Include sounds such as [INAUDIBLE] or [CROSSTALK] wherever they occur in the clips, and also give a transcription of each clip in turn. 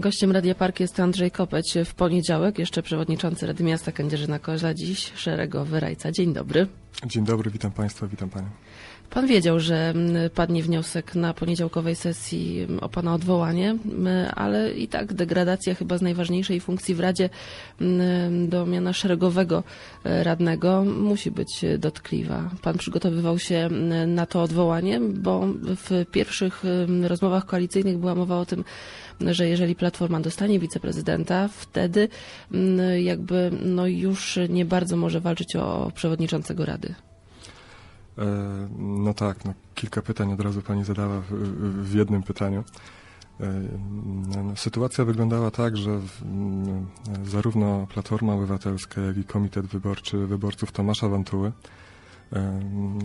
Gościem Radia Park jest Andrzej Kopeć. W poniedziałek jeszcze przewodniczący Rady Miasta Kędzierzyna-Koźla, dziś szeregowy rajca. Dzień dobry. Dzień dobry, witam Państwa, witam Panią. Pan wiedział, że mm, padnie wniosek na poniedziałkowej sesji mm, o Pana odwołanie, mm, ale i tak degradacja chyba z najważniejszej funkcji w Radzie do miana szeregowego e, radnego musi być dotkliwa. Pan przygotowywał się na to odwołanie, bo w pierwszych rozmowach koalicyjnych była mowa o tym, że jeżeli Platforma dostanie wiceprezydenta, wtedy jakby no już nie bardzo może walczyć o przewodniczącego Rady. E, No tak, no, kilka pytań od razu Pani zadała w, w jednym pytaniu. E, no, Sytuacja wyglądała tak, że w, m, zarówno Platforma Obywatelska, jak i Komitet Wyborczy Wyborców Tomasza Wantuły e, m,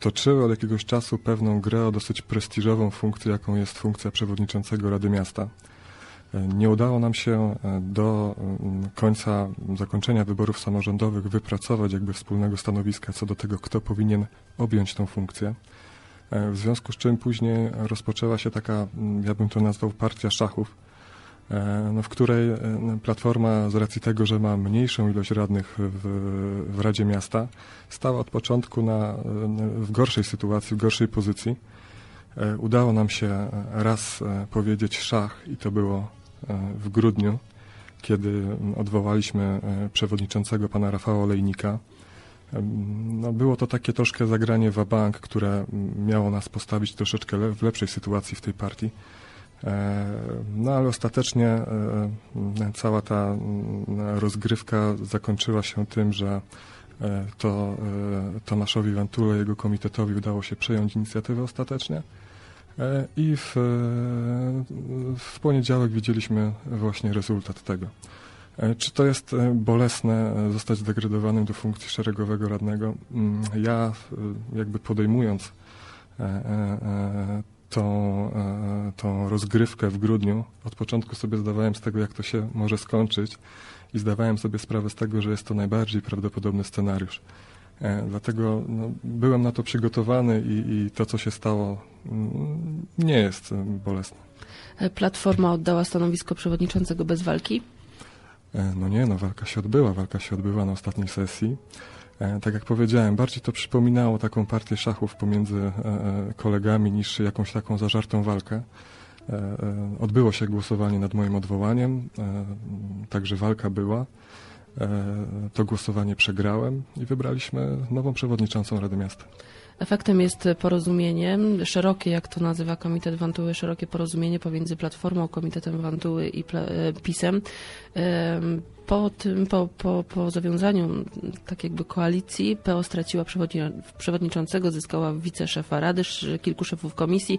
toczyły od jakiegoś czasu pewną grę o dosyć prestiżową funkcję, jaką jest funkcja przewodniczącego Rady Miasta. Nie udało nam się e, do mm, końca zakończenia wyborów samorządowych wypracować jakby wspólnego stanowiska co do tego, kto powinien objąć tą funkcję. E, W związku z czym później rozpoczęła się taka, mm, ja bym to nazwał partia szachów, e, no, w której Platforma z racji tego, że ma mniejszą ilość radnych w, w Radzie Miasta, stała od początku na, w gorszej sytuacji, w gorszej pozycji. Udało nam się raz powiedzieć szach i to było w grudniu, kiedy odwołaliśmy e, przewodniczącego pana Rafała Olejnika. Em, No, było to takie troszkę zagranie w bank, które miało nas postawić troszeczkę le w lepszej sytuacji w tej partii. E, No ale ostatecznie e, cała ta rozgrywka zakończyła się tym, że e, to e, Tomaszowi Wantule, jego komitetowi udało się przejąć inicjatywę ostatecznie. E, I w, e, w poniedziałek widzieliśmy właśnie rezultat tego. E, Czy to jest bolesne zostać zdegradowanym do funkcji szeregowego radnego? Mm, Ja jakby podejmując tą, tą rozgrywkę w grudniu, od początku sobie zdawałem z tego, jak to się może skończyć i zdawałem sobie sprawę z tego, że jest to najbardziej prawdopodobny scenariusz. Dlatego no, byłem na to przygotowany i, i to, co się stało, nie jest bolesne. Platforma oddała stanowisko przewodniczącego bez walki. E, No nie, no walka się odbyła, walka się odbyła na ostatniej sesji. E, Tak jak powiedziałem, bardziej to przypominało taką partię szachów pomiędzy e, kolegami niż jakąś taką zażartą walkę. Odbyło się głosowanie nad moim odwołaniem, także walka była. To głosowanie przegrałem i wybraliśmy nową przewodniczącą Rady Miasta. Efektem jest porozumienie, szerokie, jak to nazywa Komitet Wantuły, szerokie porozumienie pomiędzy Platformą, Komitetem Wantuły i e, PiSem. Em, Po tym, po, po, po zawiązaniu tak jakby koalicji, PO straciła przewodni- przewodniczącego, zyskała wiceszefa Rady, kilku szefów komisji,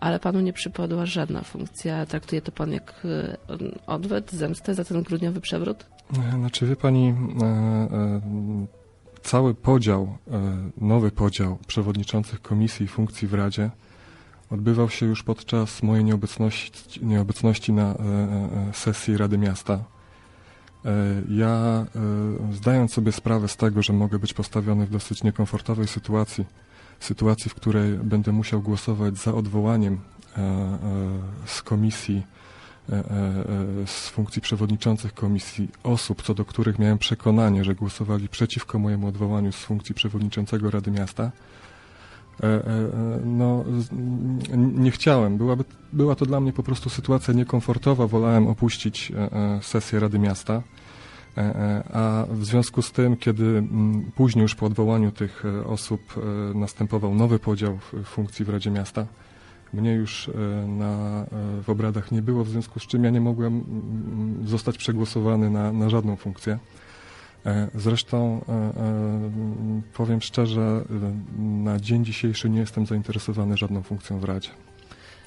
ale panu nie przypadła żadna funkcja. Traktuje to pan jak e, odwet, zemstę za ten grudniowy przewrót? E, Znaczy, wie pani, cały podział, e, nowy podział przewodniczących komisji i funkcji w Radzie odbywał się już podczas mojej nieobecności, nieobecności na e, e, sesji Rady Miasta. Ja, zdając sobie sprawę z tego, że mogę być postawiony w dosyć niekomfortowej sytuacji, sytuacji, w której będę musiał głosować za odwołaniem z komisji z funkcji przewodniczących komisji osób, co do których miałem przekonanie, że głosowali przeciwko mojemu odwołaniu z funkcji przewodniczącego Rady Miasta. E, e, e, No, nie chciałem. Byłaby, była to dla mnie po prostu sytuacja niekomfortowa. Wolałem opuścić e, e, sesję Rady Miasta. E, e, A w związku z tym, kiedy później już po odwołaniu tych e, osób e, następował nowy podział funkcji w Radzie Miasta, mnie już e, na, e, w obradach nie było, w związku z czym ja nie mogłem mm, zostać przegłosowany na, na żadną funkcję. E, Zresztą powiem szczerze, na dzień dzisiejszy nie jestem zainteresowany żadną funkcją w Radzie.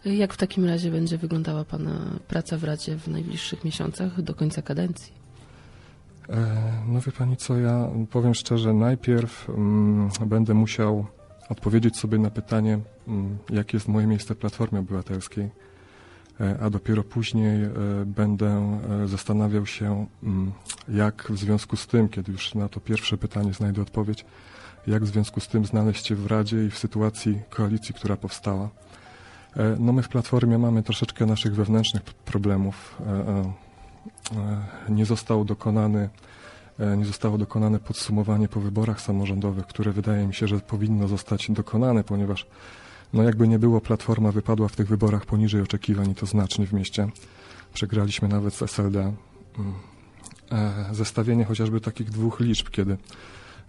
Jak w takim razie będzie wyglądała Pana praca w Radzie w najbliższych miesiącach do końca kadencji? No wie pani co, ja powiem szczerze, najpierw mm, będę musiał odpowiedzieć sobie na pytanie, mm, jakie jest moje miejsce w Platformie Obywatelskiej, e, a dopiero później e, będę e, zastanawiał się, mm, jak w związku z tym, kiedy już na to pierwsze pytanie znajdę odpowiedź, jak w związku z tym znaleźć się w Radzie i w sytuacji koalicji, która powstała. No my w Platformie mamy troszeczkę naszych wewnętrznych problemów. Nie został dokonany, nie zostało dokonane podsumowanie po wyborach samorządowych, które wydaje mi się, że powinno zostać dokonane, ponieważ no jakby nie było, Platforma wypadła w tych wyborach poniżej oczekiwań i to znacznie w mieście. Przegraliśmy nawet z SLD. Mm. E, Zestawienie chociażby takich dwóch liczb, kiedy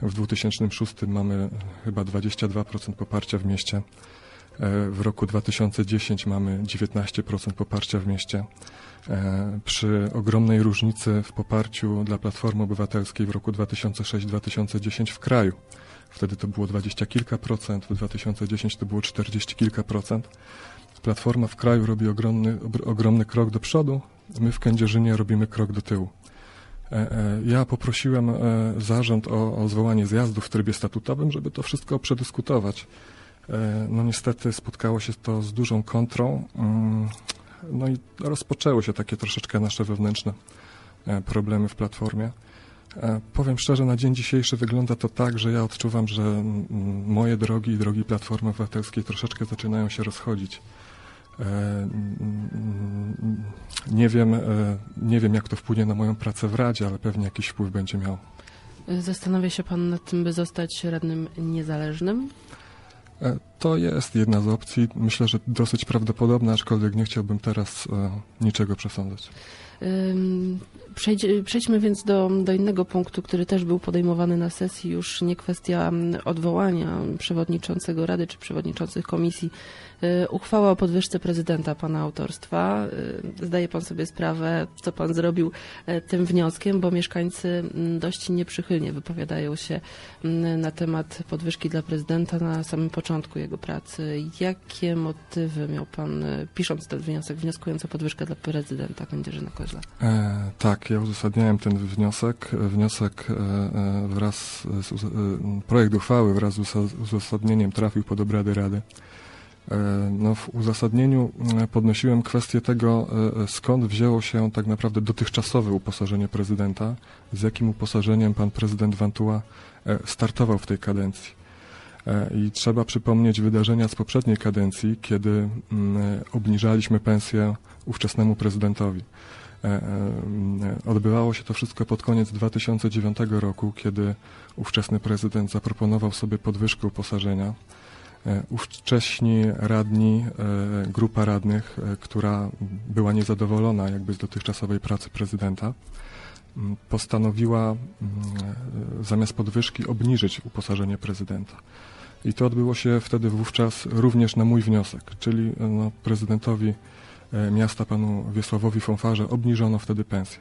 w 2006 mamy chyba 22% poparcia w mieście, e, w roku 2010 mamy 19% poparcia w mieście. E, Przy ogromnej różnicy w poparciu dla Platformy Obywatelskiej w roku 2006-2010 w kraju. Wtedy to było 20 kilka procent, w 2010 to było 40 kilka procent. Platforma w kraju robi ogromny, ogromny krok do przodu, my w Kędzierzynie robimy krok do tyłu. E, e, Ja poprosiłem e, zarząd o, o zwołanie zjazdu w trybie statutowym, żeby to wszystko przedyskutować. E, No niestety spotkało się to z dużą kontrą. mm, No i rozpoczęły się takie troszeczkę nasze wewnętrzne e, problemy w Platformie. E, Powiem szczerze, na dzień dzisiejszy wygląda to tak, że ja odczuwam, że mm, moje drogi i drogi Platformy Obywatelskiej troszeczkę zaczynają się rozchodzić. Mm, Nie wiem, nie wiem, jak to wpłynie na moją pracę w Radzie, ale pewnie jakiś wpływ będzie miał. Zastanawia się pan nad tym, by zostać radnym niezależnym? E, To jest jedna z opcji. Myślę, że dosyć prawdopodobna, aczkolwiek nie chciałbym teraz e, niczego przesądzać. Przejdźmy więc do, do innego punktu, który też był podejmowany na sesji, już nie kwestia mm, odwołania przewodniczącego Rady czy przewodniczących komisji. Y, Uchwała o podwyżce prezydenta pana autorstwa. Y, Zdaje pan sobie sprawę, co pan zrobił e, tym wnioskiem, bo mieszkańcy mm, dość nieprzychylnie wypowiadają się mm, na temat podwyżki dla prezydenta na samym początku jego pracy. Jakie motywy miał pan, y, pisząc ten wniosek, wnioskując o podwyżkę dla prezydenta Kędzierzyna E, tak, ja uzasadniałem ten wniosek. Wniosek e, e, wraz z, e, projekt uchwały wraz z uza- uzasadnieniem trafił pod obrady Rady. E, No, w uzasadnieniu e, podnosiłem kwestię tego, skąd wzięło się tak naprawdę dotychczasowe uposażenie prezydenta, z jakim uposażeniem pan prezydent Wantuła e, startował w tej kadencji. I trzeba przypomnieć wydarzenia z poprzedniej kadencji, kiedy mm, obniżaliśmy pensję ówczesnemu prezydentowi. E, e, Odbywało się to wszystko pod koniec 2009 roku, kiedy ówczesny prezydent zaproponował sobie podwyżkę uposażenia. E, Ówcześni radni, grupa radnych, która była niezadowolona jakby z dotychczasowej pracy prezydenta, postanowiła zamiast podwyżki obniżyć uposażenie prezydenta. I to odbyło się wtedy wówczas również na mój wniosek, czyli no, prezydentowi miasta panu Wiesławowi Fonfarze obniżono wtedy pensję.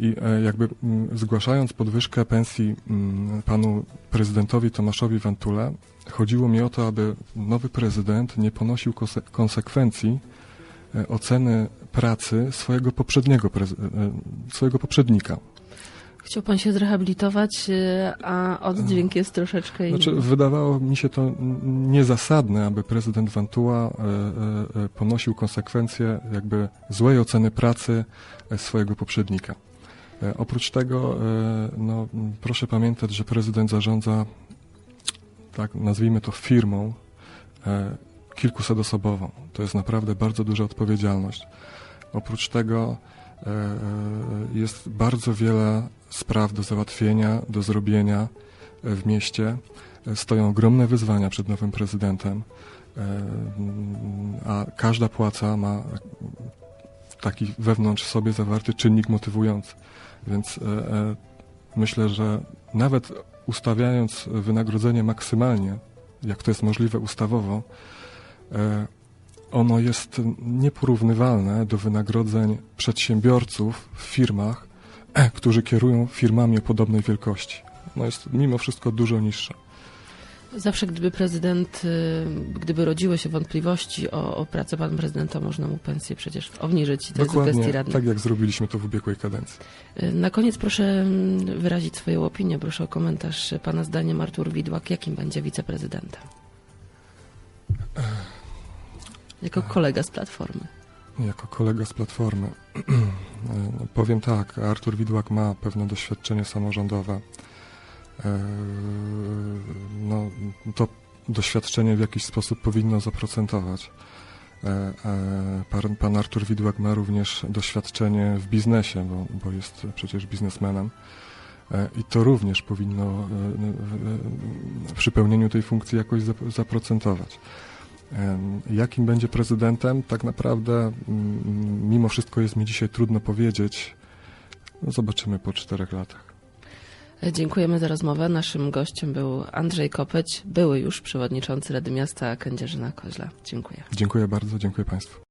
I e, jakby mm, zgłaszając podwyżkę pensji mm, panu prezydentowi Tomaszowi Wantule, chodziło mi o to, aby nowy prezydent nie ponosił konsekwencji e, oceny pracy swojego poprzedniego, e, swojego poprzednika. Chciał pan się zrehabilitować, y, a oddźwięk jest troszeczkę inny. Znaczy, wydawało mi się to niezasadne, aby prezydent Wantuła e, e, e, ponosił konsekwencje jakby złej oceny pracy swojego poprzednika. Oprócz tego, no, proszę pamiętać, że prezydent zarządza, tak nazwijmy to firmą, kilkusetosobową. To jest naprawdę bardzo duża odpowiedzialność. Oprócz tego jest bardzo wiele spraw do załatwienia, do zrobienia e, w mieście. E, Stoją ogromne wyzwania przed nowym prezydentem, e, mm, a każda płaca ma taki wewnątrz sobie zawarty czynnik motywujący. Więc myślę, że nawet ustawiając wynagrodzenie maksymalnie, jak to jest możliwe ustawowo, ono jest nieporównywalne do wynagrodzeń przedsiębiorców w firmach, którzy kierują firmami o podobnej wielkości. No jest mimo wszystko dużo niższe. Zawsze gdyby prezydent, y, gdyby rodziły się wątpliwości o, o pracę pana prezydenta, można mu pensję przecież obniżyć. To jest Dokładnie kwestii radnych. tak, jak zrobiliśmy to w ubiegłej kadencji. Y, Na koniec proszę mm, wyrazić swoją opinię, proszę o komentarz. Pana zdaniem Artur Widłak, jakim będzie wiceprezydentem? Jako kolega z Platformy. Jako kolega z Platformy. E, [CLEARS THROAT] Powiem tak, Artur Widłak ma pewne doświadczenie samorządowe. E, No, to doświadczenie w jakiś sposób powinno zaprocentować. E, e, Pan, pan Artur Widłak ma również doświadczenie w biznesie, bo, bo jest przecież biznesmenem. E, I to również powinno e, e, przy pełnieniu tej funkcji jakoś zap- zaprocentować. Jakim będzie prezydentem? Tak naprawdę, mm, mimo wszystko jest mi dzisiaj trudno powiedzieć. No zobaczymy po czterech latach. Dziękujemy za rozmowę. Naszym gościem był Andrzej Kopeć, były już przewodniczący Rady Miasta Kędzierzyna-Koźla. Dziękuję. Dziękuję bardzo, dziękuję Państwu.